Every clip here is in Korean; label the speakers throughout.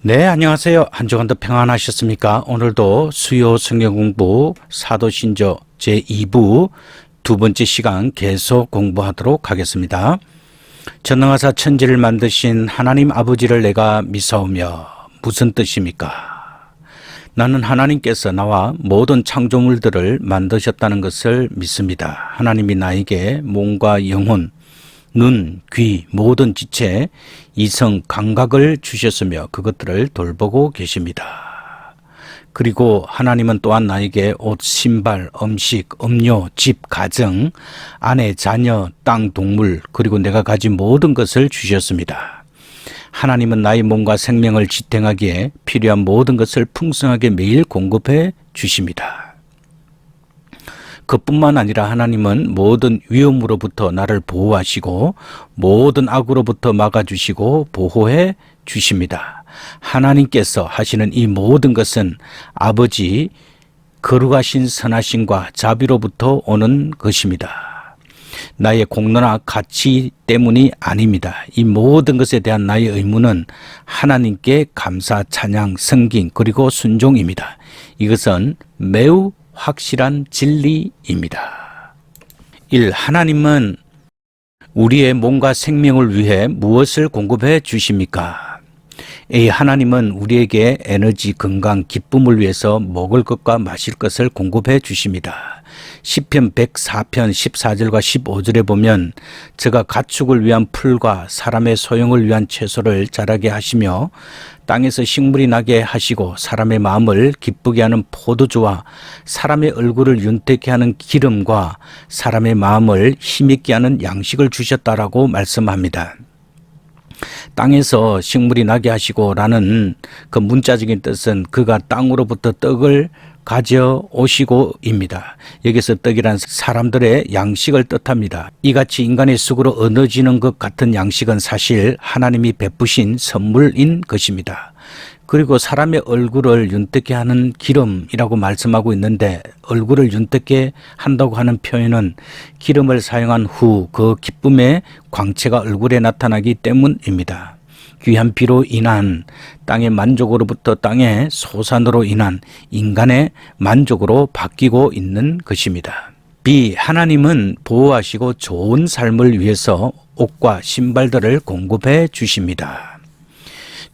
Speaker 1: 네, 안녕하세요. 한 주간도 평안하셨습니까? 오늘도 수요 성경 공부 사도신조 제2부 두 번째 시간 계속 공부하도록 하겠습니다. 전능하사 천지를 만드신 하나님 아버지를 내가 미사오며 무슨 뜻입니까? 나는 하나님께서 나와 모든 창조물들을 만드셨다는 것을 믿습니다. 하나님이 나에게 몸과 영혼, 눈, 귀, 모든 지체, 이성, 감각을 주셨으며 그것들을 돌보고 계십니다. 그리고 하나님은 또한 나에게 옷, 신발, 음식, 음료, 집, 가정, 아내, 자녀, 땅, 동물, 그리고 내가 가진 모든 것을 주셨습니다. 하나님은 나의 몸과 생명을 지탱하기에 필요한 모든 것을 풍성하게 매일 공급해 주십니다. 그뿐만 아니라 하나님은 모든 위험으로부터 나를 보호하시고 모든 악으로부터 막아주시고 보호해 주십니다. 하나님께서 하시는 이 모든 것은 아버지 거룩하신 선하심과 자비로부터 오는 것입니다. 나의 공로나 가치 때문이 아닙니다. 이 모든 것에 대한 나의 의무는 하나님께 감사, 찬양, 성긴 그리고 순종입니다. 이것은 매우 확실한 진리입니다. 1. 하나님은 우리의 몸과 생명을 위해 무엇을 공급해 주십니까? A. 하나님은 우리에게 에너지, 건강, 기쁨을 위해서 먹을 것과 마실 것을 공급해 주십니다. 10편 104편 14절과 15절에 보면 저가 가축을 위한 풀과 사람의 소용을 위한 채소를 자라게 하시며 땅에서 식물이 나게 하시고 사람의 마음을 기쁘게 하는 포도주와 사람의 얼굴을 윤택케 하는 기름과 사람의 마음을 힘있게 하는 양식을 주셨다라고 말씀합니다. 땅에서 식물이 나게 하시고라는 그 문자적인 뜻은 그가 땅으로부터 떡을 가져오시고입니다. 여기서 떡이란 사람들의 양식을 뜻합니다. 이같이 인간의 속으로 얻어지는 것 같은 양식은 사실 하나님이 베푸신 선물인 것입니다. 그리고 사람의 얼굴을 윤택케 하는 기름이라고 말씀하고 있는데 얼굴을 윤택케 한다고 하는 표현은 기름을 사용한 후 그 기쁨의 광채가 얼굴에 나타나기 때문입니다. 귀한 비로 인한 땅의 만족으로부터 땅의 소산으로 인한 인간의 만족으로 바뀌고 있는 것입니다. B. 하나님은 보호하시고 좋은 삶을 위해서 옷과 신발들을 공급해 주십니다.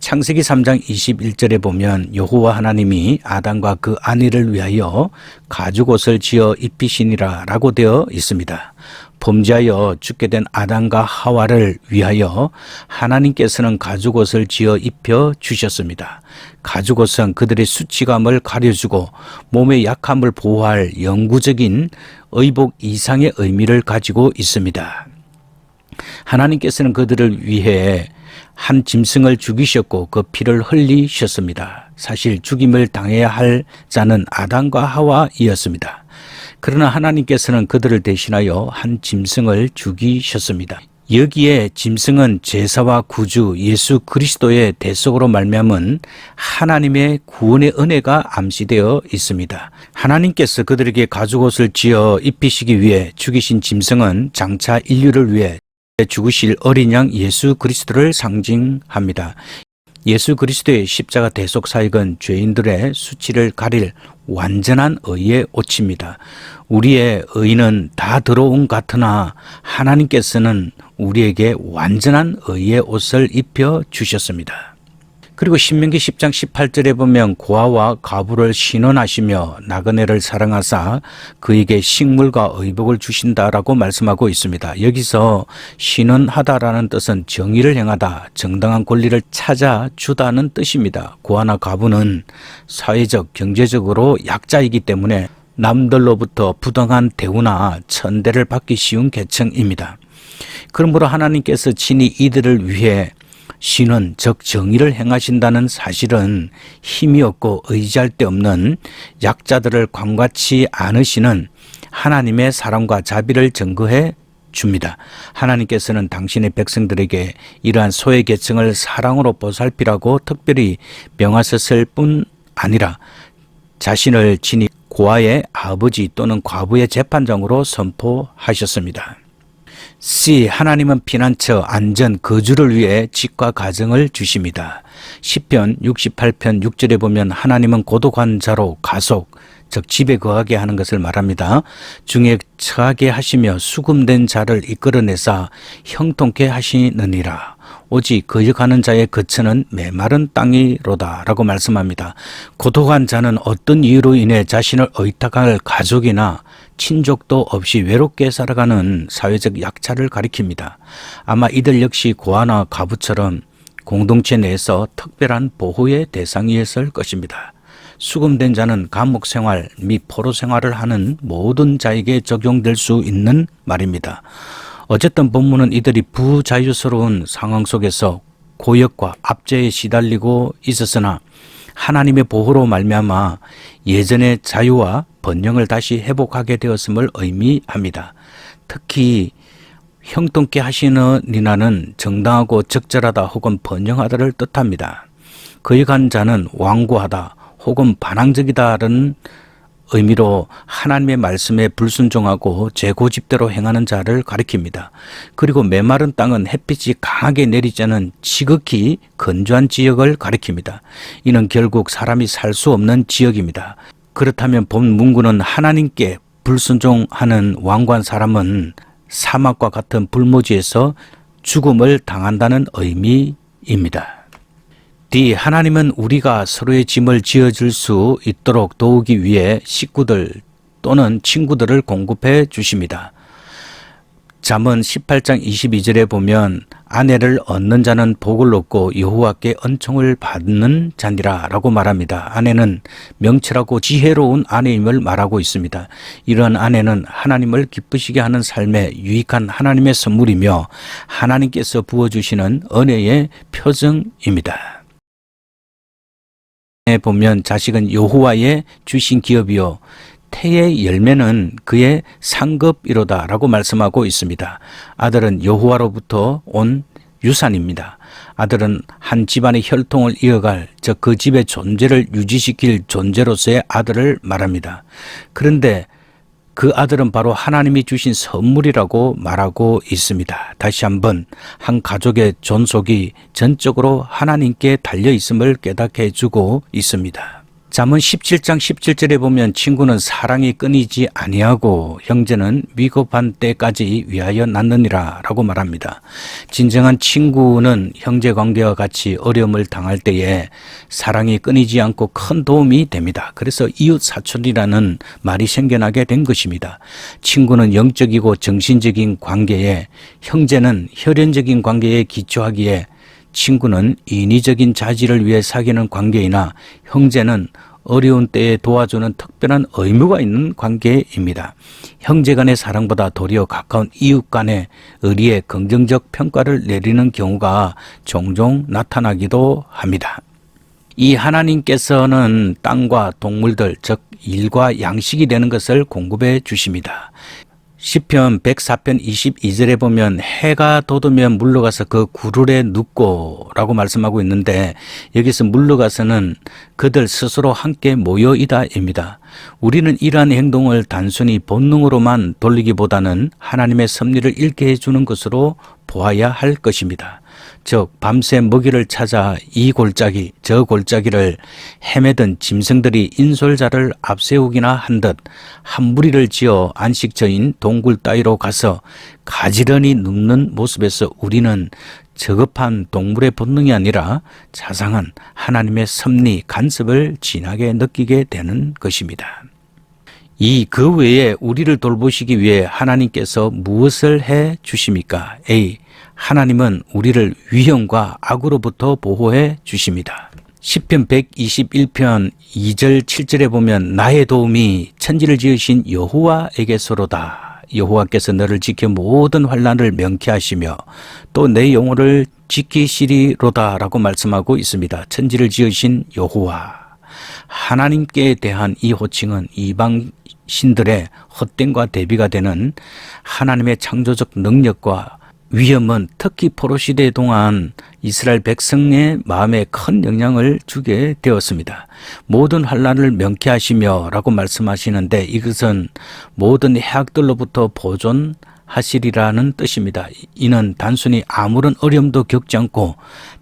Speaker 1: 창세기 3장 21절에 보면 여호와 하나님이 아담과 그 아내를 위하여 가죽옷을 지어 입히시니라라고 되어 있습니다. 범죄하여 죽게 된 아담과 하와를 위하여 하나님께서는 가죽옷을 지어 입혀 주셨습니다. 가죽옷은 그들의 수치감을 가려주고 몸의 약함을 보호할 영구적인 의복 이상의 의미를 가지고 있습니다. 하나님께서는 그들을 위해 한 짐승을 죽이셨고 그 피를 흘리셨습니다. 사실 죽임을 당해야 할 자는 아담과 하와이었습니다. 그러나 하나님께서는 그들을 대신하여 한 짐승을 죽이셨습니다. 여기에 짐승은 제사와 구주 예수 그리스도의 대속으로 말미암은 하나님의 구원의 은혜가 암시되어 있습니다. 하나님께서 그들에게 가죽옷을 지어 입히시기 위해 죽이신 짐승은 장차 인류를 위해 죽으실 어린 양 예수 그리스도를 상징합니다. 예수 그리스도의 십자가 대속 사역은 죄인들의 수치를 가릴 완전한 의의 옷입니다. 우리의 의는 다 들어온 같으나 하나님께서는 우리에게 완전한 의의 옷을 입혀 주셨습니다. 그리고 신명기 10장 18절에 보면 고아와 가부를 신원하시며 나그네를 사랑하사 그에게 식물과 의복을 주신다라고 말씀하고 있습니다. 여기서 신원하다라는 뜻은 정의를 행하다, 정당한 권리를 찾아 주다는 뜻입니다. 고아나 가부는 사회적, 경제적으로 약자이기 때문에 남들로부터 부당한 대우나 천대를 받기 쉬운 계층입니다. 그러므로 하나님께서 친히 이들을 위해 신은 즉 정의를 행하신다는 사실은 힘이 없고 의지할 데 없는 약자들을 관같이 않으시는 하나님의 사랑과 자비를 증거해 줍니다. 하나님께서는 당신의 백성들에게 이러한 소외 계층을 사랑으로 보살피라고 특별히 명하셨을 뿐 아니라 자신을 친히 고아의 아버지 또는 과부의 재판장으로 선포하셨습니다. C. 하나님은 피난처, 안전, 거주를 위해 집과 가정을 주십니다. 10편 68편 6절에 보면 하나님은 고독한 자로 가속, 즉 집에 거하게 하는 것을 말합니다. 중에 처하게 하시며 수금된 자를 이끌어내사 형통케 하시느니라. 오직 거역하는 자의 거처는 메마른 땅이로다 라고 말씀합니다. 고독한 자는 어떤 이유로 인해 자신을 의탁할 가족이나 친족도 없이 외롭게 살아가는 사회적 약자를 가리킵니다. 아마 이들 역시 고아나 가부처럼 공동체 내에서 특별한 보호의 대상이었을 것입니다. 수금된 자는 감옥 생활 및 포로 생활을 하는 모든 자에게 적용될 수 있는 말입니다. 어쨌든 본문은 이들이 부자유스러운 상황 속에서 고역과 압제에 시달리고 있었으나 하나님의 보호로 말미암아 예전의 자유와 번영을 다시 회복하게 되었음을 의미합니다. 특히 형통케 하시느니라는 정당하고 적절하다 혹은 번영하다를 뜻합니다. 거역한 자는 완고하다 혹은 반항적이다는 의미로 하나님의 말씀에 불순종하고 제 고집대로 행하는 자를 가리킵니다. 그리고 메마른 땅은 햇빛이 강하게 않은 지극히 건조한 지역을 가리킵니다. 이는 결국 사람이 살 수 없는 지역입니다. 그렇다면 본 문구는 하나님께 불순종하는 왕관 사람은 사막과 같은 불모지에서 죽음을 당한다는 의미입니다. D. 하나님은 우리가 서로의 짐을 지어줄 수 있도록 도우기 위해 식구들 또는 친구들을 공급해 주십니다. 잠언 18장 22절에 보면 아내를 얻는 자는 복을 얻고 여호와께恩寵을 받는 자니라라고 말합니다. 아내는 명철하고 지혜로운 아내임을 말하고 있습니다. 이러한 아내는 하나님을 기쁘시게 하는 삶에 유익한 하나님의 선물이며 하나님께서 부어 주시는 은혜의 표정입니다. 에 보면 자식은 여호와의 주신 기업이요 태의 열매는 그의 상급이로다라고 말씀하고 있습니다. 아들은 여호와로부터 온 유산입니다. 아들은 한 집안의 혈통을 이어갈 즉 그 집의 존재를 유지시킬 존재로서의 아들을 말합니다. 그런데 그 아들은 바로 하나님이 주신 선물이라고 말하고 있습니다. 다시 한번 한 가족의 존속이 전적으로 하나님께 달려 있음을 깨닫게 해주고 있습니다. 잠언 17장 17절에 보면 친구는 사랑이 끊이지 아니하고 형제는 위급한 때까지 위하여 낳느니라라고 말합니다. 진정한 친구는 형제 관계와 같이 어려움을 당할 때에 사랑이 끊이지 않고 큰 도움이 됩니다. 그래서 이웃 사촌이라는 말이 생겨나게 된 것입니다. 친구는 영적이고 정신적인 관계에 형제는 혈연적인 관계에 기초하기에 친구는 인위적인 자질을 위해 사귀는 관계이나 형제는 어려운 때에 도와주는 특별한 의무가 있는 관계입니다. 형제 간의 사랑보다 도리어 가까운 이웃 간의 의리에 긍정적 평가를 내리는 경우가 종종 나타나기도 합니다. 이 하나님께서는 땅과 동물들, 즉 일과 양식이 되는 것을 공급해 주십니다. 시편 104편 22절에 보면 해가 돋으면 물러가서 그 구르에 눕고 라고 말씀하고 있는데 여기서 물러가서는 그들 스스로 함께 모여이다 입니다. 우리는 이러한 행동을 단순히 본능으로만 돌리기보다는 하나님의 섭리를 읽게 해주는 것으로 보아야 할 것입니다. 즉 밤새 먹이를 찾아 이 골짜기 저 골짜기를 헤매던 짐승들이 인솔자를 앞세우기나 한 듯 한 무리를 지어 안식처인 동굴 따위로 가서 가지런히 눕는 모습에서 우리는 저급한 동물의 본능이 아니라 자상한 하나님의 섭리 간섭을 진하게 느끼게 되는 것입니다. 이 그 외에 우리를 돌보시기 위해 하나님께서 무엇을 해 주십니까? A. 하나님은 우리를 위험과 악으로부터 보호해 주십니다. 10편 121편 2절 7절에 보면 나의 도움이 천지를 지으신 여호와에게서로다. 여호와께서 너를 지켜 모든 환란을 명쾌하시며 또 내 영혼을 지키시리로다라고 말씀하고 있습니다. 천지를 지으신 여호와 하나님께 대한 이 호칭은 이방 신들의 헛됨과 대비가 되는 하나님의 창조적 능력과 위험은 특히 포로 시대 동안 이스라엘 백성의 마음에 큰 영향을 주게 되었습니다. 모든 환란을 명쾌하시며라고 말씀하시는데 이것은 모든 해악들로부터 보존 하시리라는 뜻입니다. 이는 단순히 아무런 어려움도 겪지 않고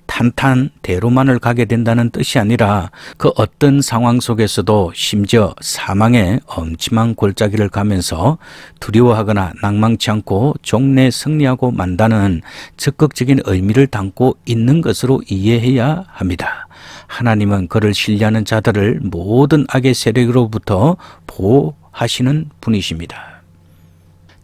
Speaker 1: 탄탄대로만을 가게 된다는 뜻이 아니라 그 어떤 상황 속에서도 심지어 사망의 엄침한 골짜기를 가면서 두려워하거나 낭망치 않고 종래 승리하고 만다는 적극적인 의미를 담고 있는 것으로 이해해야 합니다. 하나님은 그를 신뢰하는 자들을 모든 악의 세력으로부터 보호하시는 분이십니다.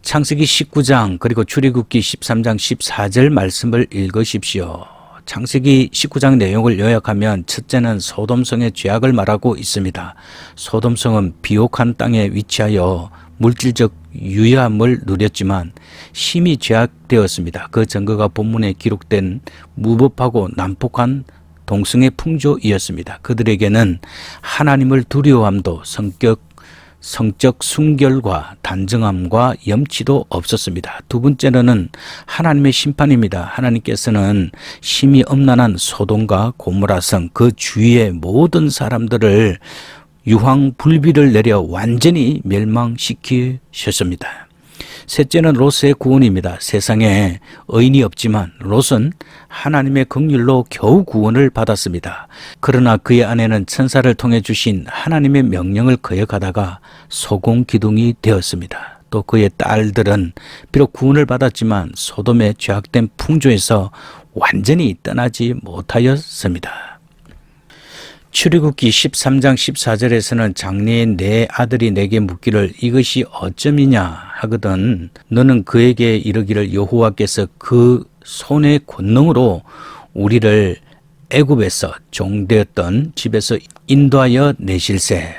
Speaker 1: 창세기 19장 그리고 출애굽기 13장 14절 말씀을 읽으십시오. 창세기 19장 내용을 요약하면 첫째는 소돔성의 죄악을 말하고 있습니다. 소돔성은 비옥한 땅에 위치하여 물질적 유야함을 누렸지만 심히 죄악되었습니다. 그 증거가 본문에 기록된 무법하고 난폭한 동성의 풍조이었습니다. 그들에게는 하나님을 두려워함도 성격 성적 순결과 단정함과 염치도 없었습니다. 두 번째로는 하나님의 심판입니다. 하나님께서는 심히 엄난한 소돔과 고모라성 그 주위의 모든 사람들을 유황 불비를 내려 완전히 멸망시키셨습니다. 셋째는 롯의 구원입니다. 세상에 의인이 없지만 롯은 하나님의 긍휼로 겨우 구원을 받았습니다. 그러나 그의 아내는 천사를 통해 주신 하나님의 명령을 거역하다가 소공 기둥이 되었습니다. 또 그의 딸들은 비록 구원을 받았지만 소돔의 죄악된 풍조에서 완전히 떠나지 못하였습니다. 출애굽기 13장 14절에서는 장래에 내 아들이 내게 묻기를 이것이 어쩌이냐 하거든 너는 그에게 이르기를 여호와께서 그 손의 권능으로 우리를 애굽에서 종되었던 집에서 인도하여 내실세.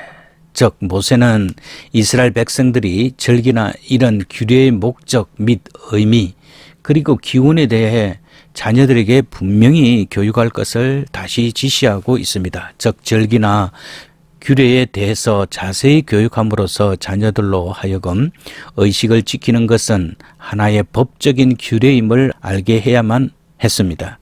Speaker 1: 즉 모세는 이스라엘 백성들이 절기나 이런 규례의 목적 및 의미 그리고 기운에 대해 자녀들에게 분명히 교육할 것을 다시 지시하고 있습니다. 즉 절기나 규례에 대해서 자세히 교육함으로써 자녀들로 하여금 의식을 지키는 것은 하나의 법적인 규례임을 알게 해야만 했습니다.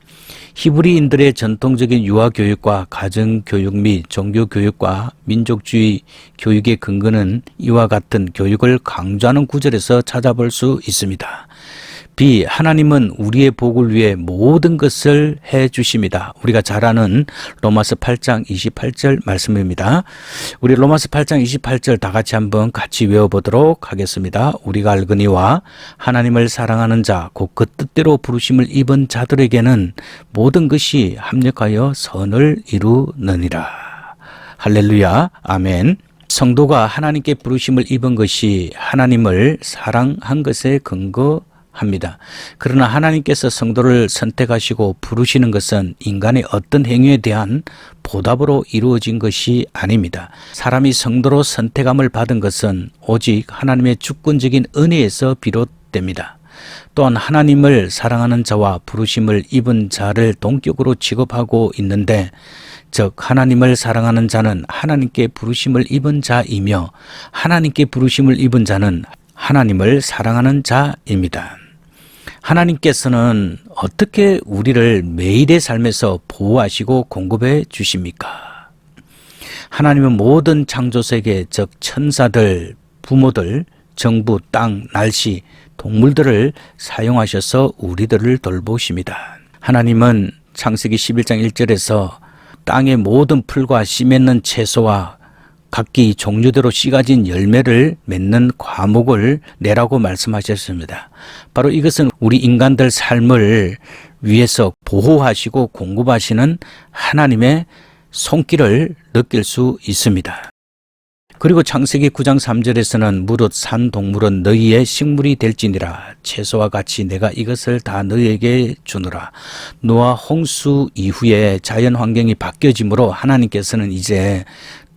Speaker 1: 히브리인들의 전통적인 유아 교육과 가정 교육 및 종교 교육과 민족주의 교육의 근거는 이와 같은 교육을 강조하는 구절에서 찾아볼 수 있습니다. B. 하나님은 우리의 복을 위해 모든 것을 해 주십니다. 우리가 잘 아는 로마서 8장 28절 말씀입니다. 우리 로마서 8장 28절 다 같이 한번 같이 외워보도록 하겠습니다. 우리가 알거니와 하나님을 사랑하는 자, 곧 그 뜻대로 부르심을 입은 자들에게는 모든 것이 합력하여 선을 이루느니라. 할렐루야. 아멘. 성도가 하나님께 부르심을 입은 것이 하나님을 사랑한 것에 근거 합니다. 그러나 하나님께서 성도를 선택하시고 부르시는 것은 인간의 어떤 행위에 대한 보답으로 이루어진 것이 아닙니다. 사람이 성도로 선택함을 받은 것은 오직 하나님의 주권적인 은혜에서 비롯됩니다. 또한 하나님을 사랑하는 자와 부르심을 입은 자를 동격으로 취급하고 있는데 즉 하나님을 사랑하는 자는 하나님께 부르심을 입은 자이며 하나님께 부르심을 입은 자는 하나님을 사랑하는 자입니다. 하나님께서는 어떻게 우리를 매일의 삶에서 보호하시고 공급해 주십니까? 하나님은 모든 창조세계, 즉 천사들, 부모들, 정부, 땅, 날씨, 동물들을 사용하셔서 우리들을 돌보십니다. 하나님은 창세기 11장 1절에서 땅의 모든 풀과 씨 맺는 채소와 각기 종류대로 씨 가진 열매를 맺는 과목을 내라고 말씀하셨습니다. 바로 이것은 우리 인간들 삶을 위해서 보호하시고 공급하시는 하나님의 손길을 느낄 수 있습니다. 그리고 창세기 9장 3절에서는 무릇 산 동물은 너희의 식물이 될지니라 채소와 같이 내가 이것을 다 너희에게 주노라 노아 홍수 이후에 자연 환경이 바뀌어지므로 하나님께서는 이제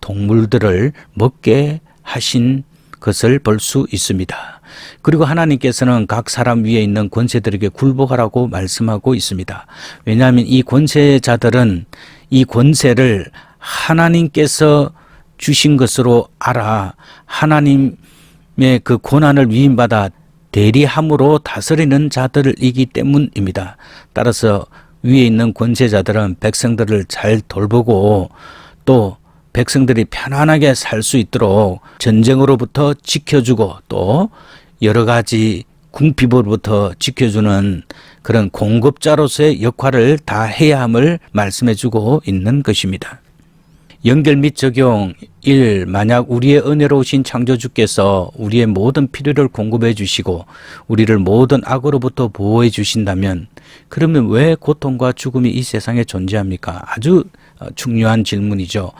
Speaker 1: 동물들을 먹게 하신 것을 볼 수 있습니다. 그리고 하나님께서는 각 사람 위에 있는 권세들에게 굴복하라고 말씀하고 있습니다. 왜냐하면 이 권세자들은 이 권세를 하나님께서 주신 것으로 알아 하나님의 그 고난을 위임받아 대리함으로 다스리는 자들이기 때문입니다. 따라서 위에 있는 권세자들은 백성들을 잘 돌보고 또 백성들이 편안하게 살 수 있도록 전쟁으로부터 지켜주고 또 여러 가지 궁핍으로부터 지켜주는 그런 공급자로서의 역할을 다 해야 함을 말씀해 주고 있는 것입니다. 연결 및 적용 1. 만약 우리의 은혜로우신 창조주께서 우리의 모든 필요를 공급해 주시고 우리를 모든 악으로부터 보호해 주신다면 그러면 왜 고통과 죽음이 이 세상에 존재합니까? 아주 어, 중요한 질문이죠.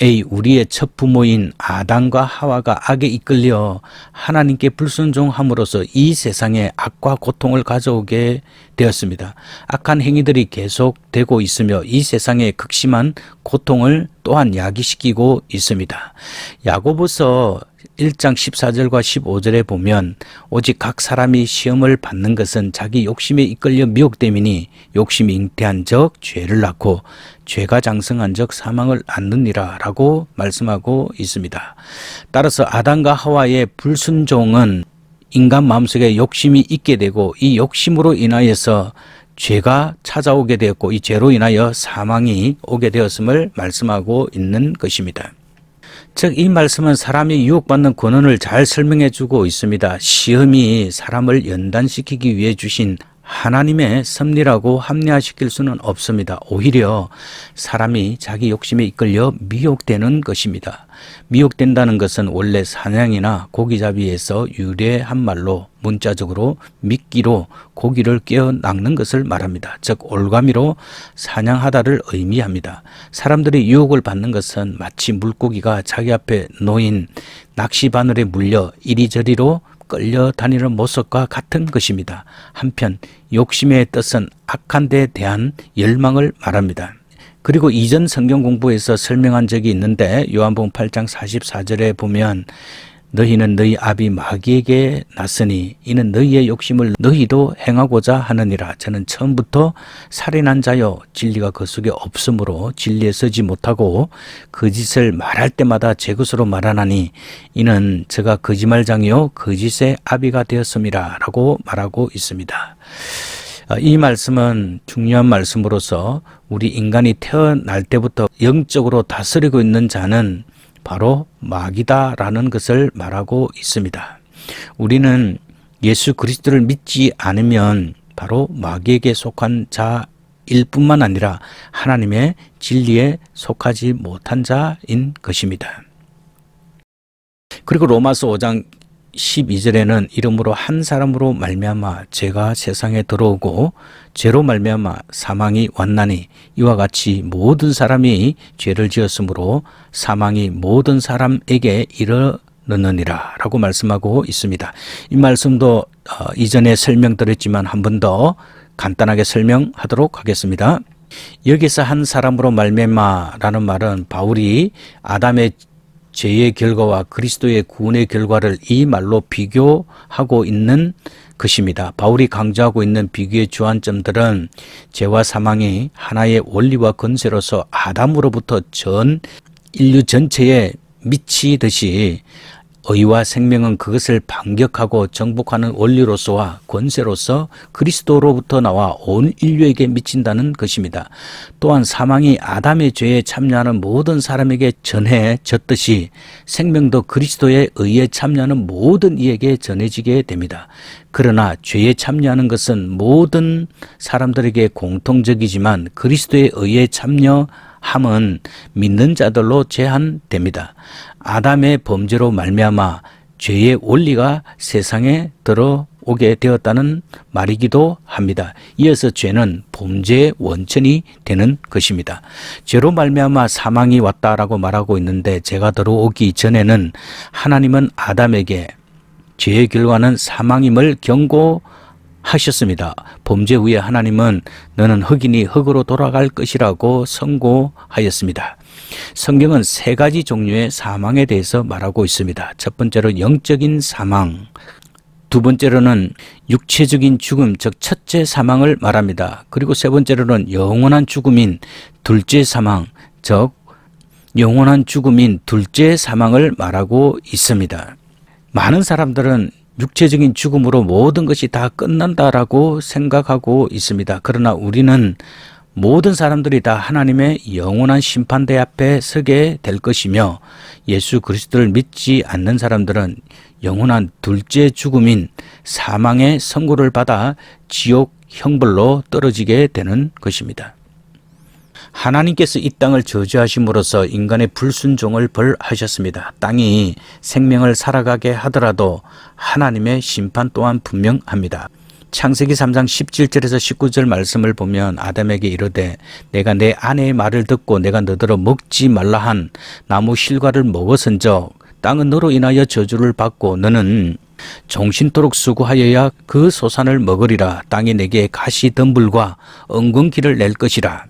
Speaker 1: A. 우리의 첫 부모인 아담과 하와가 악에 이끌려 하나님께 불순종함으로써 이 세상에 악과 고통을 가져오게 되었습니다. 악한 행위들이 계속되고 있으며 이 세상에 극심한 고통을 또한 야기시키고 있습니다. 야고보서 1장 14절과 15절에 보면 오직 각 사람이 시험을 받는 것은 자기 욕심에 이끌려 미혹됨이니 욕심이 잉태한 적 죄를 낳고 죄가 장성한 적 사망을 낳느니라 라고 말씀하고 있습니다. 따라서 아담과 하와의 불순종은 인간 마음속에 욕심이 있게 되고 이 욕심으로 인하여서 죄가 찾아오게 되었고 이 죄로 인하여 사망이 오게 되었음을 말씀하고 있는 것입니다. 즉, 이 말씀은 사람이 유혹받는 권한을 잘 설명해 주고 있습니다. 시험이 사람을 연단시키기 위해 주신 하나님의 섭리라고 합리화시킬 수는 없습니다. 오히려 사람이 자기 욕심에 이끌려 미혹되는 것입니다. 미혹된다는 것은 원래 사냥이나 고기잡이에서 유래한 말로 문자적으로 미끼로 고기를 깨어 낚는 것을 말합니다. 즉 올가미로 사냥하다를 의미합니다. 사람들이 유혹을 받는 것은 마치 물고기가 자기 앞에 놓인 낚시 바늘에 물려 이리저리로 끌려다니는 모습과 같은 것입니다. 한편 욕심의 뜻은 악한 데 대한 열망을 말합니다. 그리고 이전 성경 공부에서 설명한 적이 있는데 요한복음 8장 44절에 보면 너희는 너희 아비 마귀에게 났으니 이는 너희의 욕심을 너희도 행하고자 하느니라. 저는 처음부터 살인한 자요 진리가 그 속에 없으므로 진리에 서지 못하고 거짓을 말할 때마다 제 것으로 말하나니 이는 제가 거짓말장이요 거짓의 아비가 되었음이라 라고 말하고 있습니다. 아, 이 말씀은 중요한 말씀으로서 우리 인간이 태어날 때부터 영적으로 다스리고 있는 자는 바로 마귀다라는 것을 말하고 있습니다. 우리는 예수 그리스도를 믿지 않으면 바로 마귀에게 속한 자일 뿐만 아니라 하나님의 진리에 속하지 못한 자인 것입니다. 그리고 로마서 5장 12절에는 이름으로 한 사람으로 말미암아 죄가 세상에 들어오고 죄로 말미암아 사망이 왔나니 이와 같이 모든 사람이 죄를 지었으므로 사망이 모든 사람에게 이르느니라 라고 말씀하고 있습니다. 이 말씀도 어, 이전에 설명드렸지만 한 번 더 간단하게 설명하도록 하겠습니다. 여기서 한 사람으로 말미암아라는 말은 바울이 아담의 죄의 결과와 그리스도의 구원의 결과를 이 말로 비교하고 있는 것입니다. 바울이 강조하고 있는 비교의 주안점들은 죄와 사망이 하나의 원리와 건세로서 아담으로부터 전 인류 전체에 미치듯이 의와 생명은 그것을 반격하고 정복하는 원리로서와 권세로서 그리스도로부터 나와 온 인류에게 미친다는 것입니다. 또한 사망이 아담의 죄에 참여하는 모든 사람에게 전해졌듯이 생명도 그리스도의 의에 참여하는 모든 이에게 전해지게 됩니다. 그러나 죄에 참여하는 것은 모든 사람들에게 공통적이지만 그리스도의 의에 참여 함은 믿는 자들로 제한됩니다. 아담의 범죄로 말미암아 죄의 원리가 세상에 들어오게 되었다는 말이기도 합니다. 이어서 죄는 범죄의 원천이 되는 것입니다. 죄로 말미암아 사망이 왔다라고 말하고 있는데 죄가 들어오기 전에는 하나님은 아담에게 죄의 결과는 사망임을 경고 하셨습니다. 범죄 후에 하나님은 너는 흑인이 흑으로 돌아갈 것이라고 선고하였습니다. 성경은 세 가지 종류의 사망에 대해서 말하고 있습니다. 첫 번째로 영적인 사망, 두 번째로는 육체적인 죽음, 즉 첫째 사망을 말합니다. 그리고 세 번째로는 영원한 죽음인 둘째 사망, 즉 영원한 죽음인 둘째 사망을 말하고 있습니다. 많은 사람들은 육체적인 죽음으로 모든 것이 다 끝난다라고 생각하고 있습니다. 그러나 우리는 모든 사람들이 다 하나님의 영원한 심판대 앞에 서게 될 것이며 예수 그리스도를 믿지 않는 사람들은 영원한 둘째 죽음인 사망의 선고를 받아 지옥 형벌로 떨어지게 되는 것입니다. 하나님께서 이 땅을 저주하심으로써 인간의 불순종을 벌하셨습니다. 땅이 생명을 살아가게 하더라도 하나님의 심판 또한 분명합니다. 창세기 3장 17절에서 19절 말씀을 보면 아담에게 이르되 내가 내 아내의 말을 듣고 내가 너더러 먹지 말라 한 나무 실과를 먹었은적 땅은 너로 인하여 저주를 받고 너는 정신토록 수고하여야 그 소산을 먹으리라. 땅이 내게 가시 덤불과 엉겅퀴를 낼 것이라.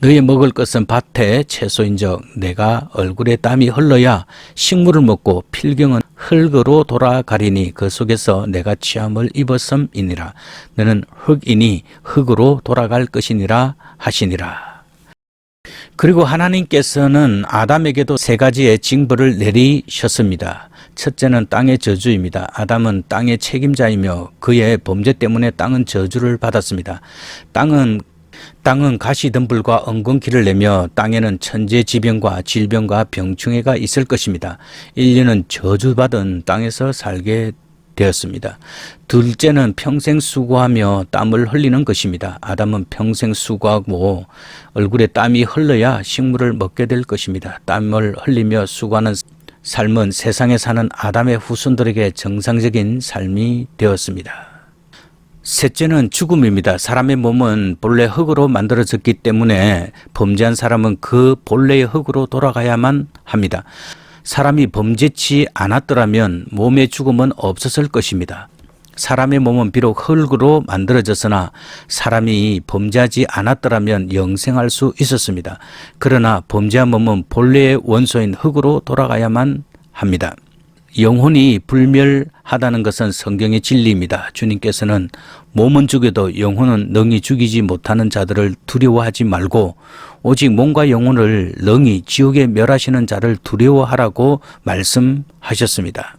Speaker 1: 너의 먹을 것은 밭에 채소인적 내가 얼굴에 땀이 흘러야 식물을 먹고 필경은 흙으로 돌아가리니 그 속에서 내가 취함을 입었음이니라 너는 흙이니 흙으로 돌아갈 것이니라 하시니라 그리고 하나님께서는 아담에게도 세 가지의 징벌을 내리셨습니다. 첫째는 땅의 저주입니다. 아담은 땅의 책임자이며 그의 범죄 때문에 땅은 저주를 받았습니다. 땅은 땅은 가시덤불과 엉겅퀴를 내며 땅에는 천재지변과 질병과 병충해가 있을 것입니다. 인류는 저주받은 땅에서 살게 되었습니다. 둘째는 평생 수고하며 땀을 흘리는 것입니다. 아담은 평생 수고하고 얼굴에 땀이 흘러야 식물을 먹게 될 것입니다. 땀을 흘리며 수고하는 삶은 세상에 사는 아담의 후손들에게 정상적인 삶이 되었습니다. 셋째는 죽음입니다. 사람의 몸은 본래 흙으로 만들어졌기 때문에 범죄한 사람은 그 본래의 흙으로 돌아가야만 합니다. 사람이 범죄치 않았더라면 몸의 죽음은 없었을 것입니다. 사람의 몸은 비록 흙으로 만들어졌으나 사람이 범죄하지 않았더라면 영생할 수 있었습니다. 그러나 범죄한 몸은 본래의 원소인 흙으로 돌아가야만 합니다. 영혼이 불멸하다는 것은 성경의 진리입니다. 주님께서는 몸은 죽여도 영혼은 능히 죽이지 못하는 자들을 두려워하지 말고 오직 몸과 영혼을 능히 지옥에 멸하시는 자를 두려워하라고 말씀하셨습니다.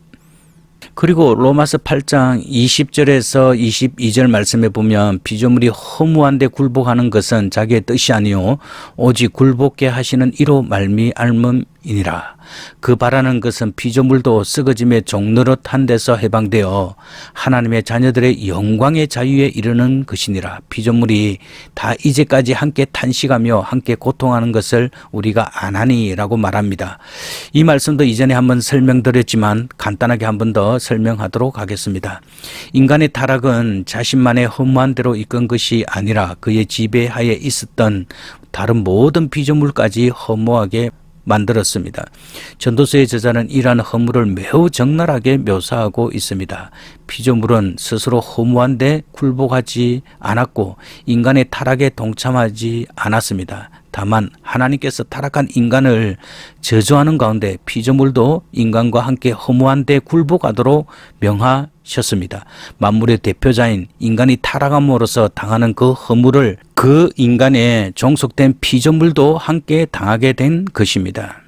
Speaker 1: 그리고 로마서 8장 20절에서 22절 말씀에 보면 피조물이 허무한데 굴복하는 것은 자기의 뜻이 아니요 오직 굴복게 하시는 이로 말미암음 이니라. 그 바라는 것은 피조물도 썩어짐의 종노릇 한 데서 해방되어 하나님의 자녀들의 영광의 자유에 이르는 것이니라. 피조물이 다 이제까지 함께 탄식하며 함께 고통하는 것을 우리가 안하니라고 말합니다. 이 말씀도 이전에 한번 설명드렸지만 간단하게 한 번 더 설명하도록 하겠습니다. 인간의 타락은 자신만의 허무한 대로 이끈 것이 아니라 그의 지배하에 있었던 다른 모든 피조물까지 허무하게 만들었습니다. 전도서의 저자는 이러한 허물을 매우 적나라하게 묘사하고 있습니다. 피조물은 스스로 허무한데 굴복하지 않았고 인간의 타락에 동참하지 않았습니다. 다만 하나님께서 타락한 인간을 저주하는 가운데 피조물도 인간과 함께 허무한 데 굴복하도록 명하셨습니다. 만물의 대표자인 인간이 타락함으로써 당하는 그 허물을 그 인간에 종속된 피조물도 함께 당하게 된 것입니다.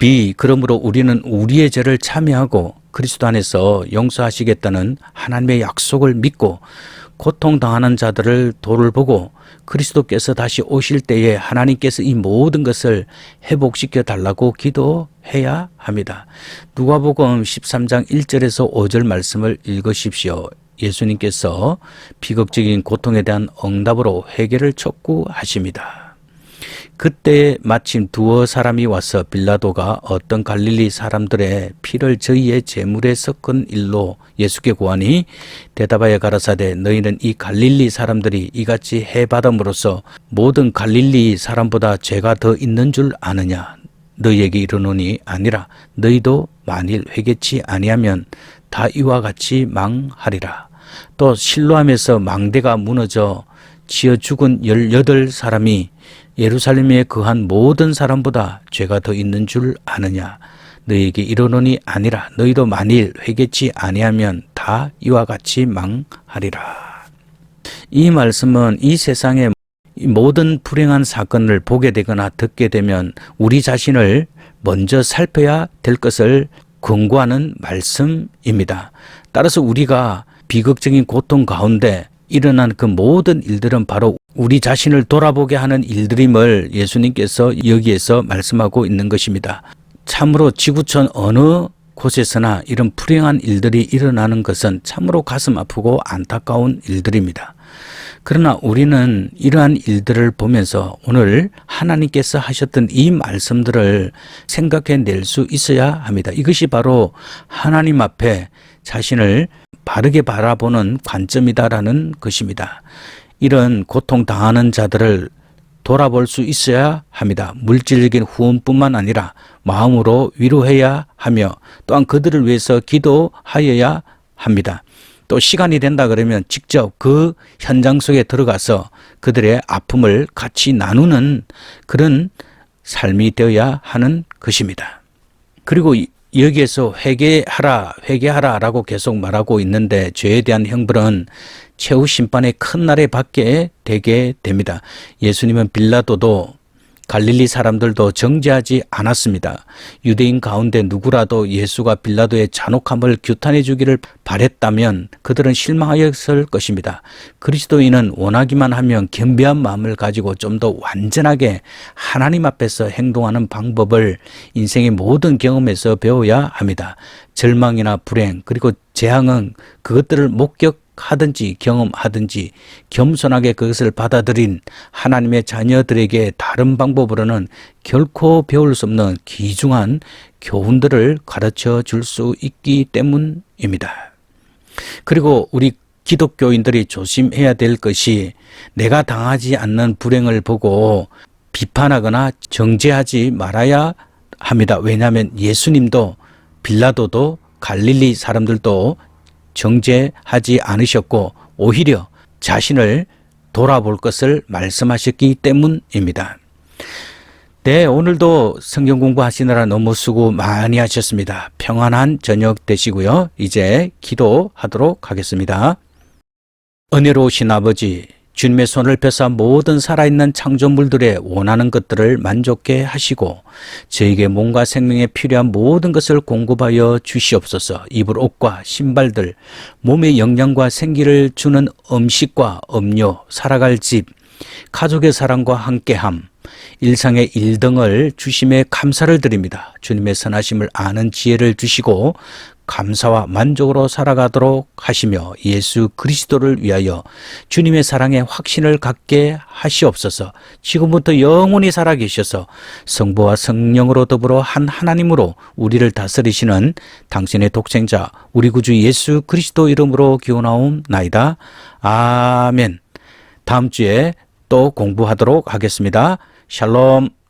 Speaker 1: B. 그러므로 우리는 우리의 죄를 참여하고 그리스도 안에서 용서하시겠다는 하나님의 약속을 믿고 고통당하는 자들을 도를 보고 그리스도께서 다시 오실 때에 하나님께서 이 모든 것을 회복시켜 달라고 기도해야 합니다. 누가복음 13장 1절에서 5절 말씀을 읽으십시오. 예수님께서 비극적인 고통에 대한 응답으로 회개를 촉구하십니다. 그때 마침 두어 사람이 와서 빌라도가 어떤 갈릴리 사람들의 피를 저희의 제물에 섞은 일로 예수께 구하니 대답하여 가라사대 너희는 이 갈릴리 사람들이 이같이 해받음으로써 모든 갈릴리 사람보다 죄가 더 있는 줄 아느냐? 너희에게 이르노니 아니라 너희도 만일 회개치 아니하면 다 이와 같이 망하리라. 또 실로함에서 망대가 무너져 지어 죽은 열여덟 사람이 예루살렘에 거한 모든 사람보다 죄가 더 있는 줄 아느냐 너희에게 이르노니 아니라 너희도 만일 회개치 아니하면 다 이와 같이 망하리라. 이 말씀은 이 세상의 모든 불행한 사건을 보게 되거나 듣게 되면 우리 자신을 먼저 살펴야 될 것을 권고하는 말씀입니다. 따라서 우리가 비극적인 고통 가운데 일어난 그 모든 일들은 바로 우리 자신을 돌아보게 하는 일들임을 예수님께서 여기에서 말씀하고 있는 것입니다. 참으로 지구촌 어느 곳에서나 이런 불행한 일들이 일어나는 것은 참으로 가슴 아프고 안타까운 일들입니다. 그러나 우리는 이러한 일들을 보면서 오늘 하나님께서 하셨던 이 말씀들을 생각해 낼 수 있어야 합니다. 이것이 바로 하나님 앞에 자신을 바르게 바라보는 관점이다라는 것입니다. 이런 고통 당하는 자들을 돌아볼 수 있어야 합니다. 물질적인 후원뿐만 아니라 마음으로 위로해야 하며 또한 그들을 위해서 기도하여야 합니다. 또 시간이 된다 그러면 직접 그 현장 속에 들어가서 그들의 아픔을 같이 나누는 그런 삶이 되어야 하는 것입니다. 그리고 이- 여기에서 회개하라, 회개하라 라고 계속 말하고 있는데 죄에 대한 형벌은 최후 심판의 큰 날에 받게 되게 됩니다. 예수님은 빌라도도 갈릴리 사람들도 정죄하지 않았습니다. 유대인 가운데 누구라도 예수가 빌라도의 잔혹함을 규탄해 주기를 바랬다면 그들은 실망하였을 것입니다. 그리스도인은 원하기만 하면 겸비한 마음을 가지고 좀 더 완전하게 하나님 앞에서 행동하는 방법을 인생의 모든 경험에서 배워야 합니다. 절망이나 불행 그리고 재앙은 그것들을 목격 하든지 경험하든지 겸손하게 그것을 받아들인 하나님의 자녀들에게 다른 방법으로는 결코 배울 수 없는 귀중한 교훈들을 가르쳐 줄 수 있기 때문입니다. 그리고 우리 기독교인들이 조심해야 될 것이 내가 당하지 않는 불행을 보고 비판하거나 정죄하지 말아야 합니다. 왜냐하면 예수님도 빌라도도 갈릴리 사람들도 정죄하지 않으셨고 오히려 자신을 돌아볼 것을 말씀하셨기 때문입니다. 네, 오늘도 성경 공부하시느라 너무 수고 많이 하셨습니다. 평안한 저녁 되시고요. 이제 기도하도록 하겠습니다. 은혜로우신 아버지, 주님의 손을 펴서 모든 살아있는 창조물들의 원하는 것들을 만족해 하시고 저에게 몸과 생명에 필요한 모든 것을 공급하여 주시옵소서 입을 옷과 신발들, 몸에 영양과 생기를 주는 음식과 음료, 살아갈 집, 가족의 사랑과 함께함, 일상의 일등을 주심에 감사를 드립니다. 주님의 선하심을 아는 지혜를 주시고 감사와 만족으로 살아가도록 하시며 예수 그리스도를 위하여 주님의 사랑에 확신을 갖게 하시옵소서. 지금부터 영원히 살아계셔서 성부와 성령으로 더불어 한 하나님으로 우리를 다스리시는 당신의 독생자 우리 구주 예수 그리스도 이름으로 기원하옵나이다. 아멘. 다음 주에 또 공부하도록 하겠습니다. 샬롬.